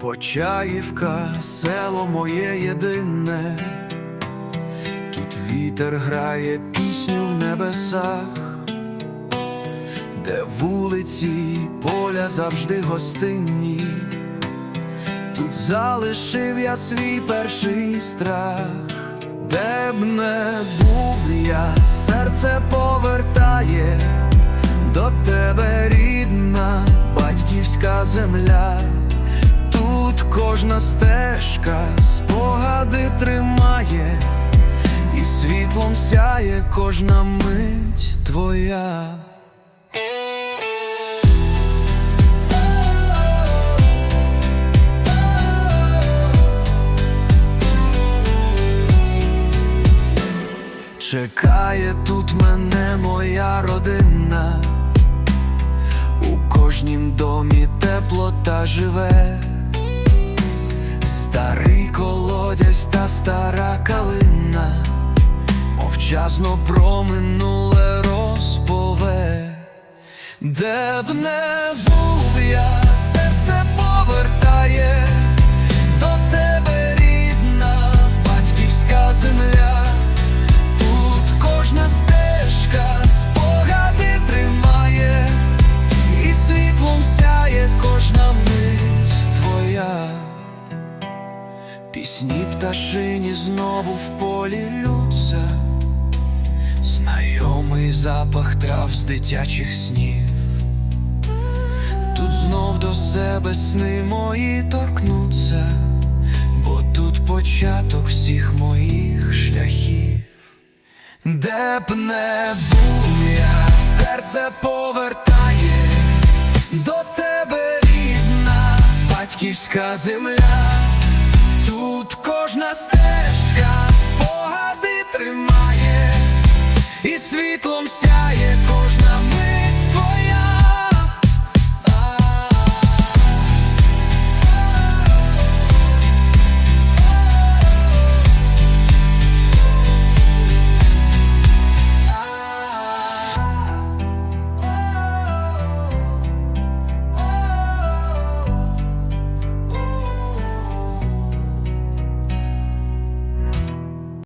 Почаївка, село моє єдине, тут вітер грає пісню в небесах, де вулиці поля завжди гостинні, тут залишив я свій перший страх, де б не був я, серце повертає. До тебе рідна батьківська земля. Тут кожна стежка спогади тримає, і світлом сяє кожна мить твоя. Чекає тут мене моя родина, у кожнім домі теплота живе, старий колодязь та стара калина, мовчазно про минуле розпове, де б не був пташині знову в полі лються, знайомий запах трав з дитячих снів. Тут знов до себе сни мої торкнуться, бо тут початок всіх моїх шляхів. Де б не був я, серце повертає до тебе рідна батьківська земля. Тут кожна стежка.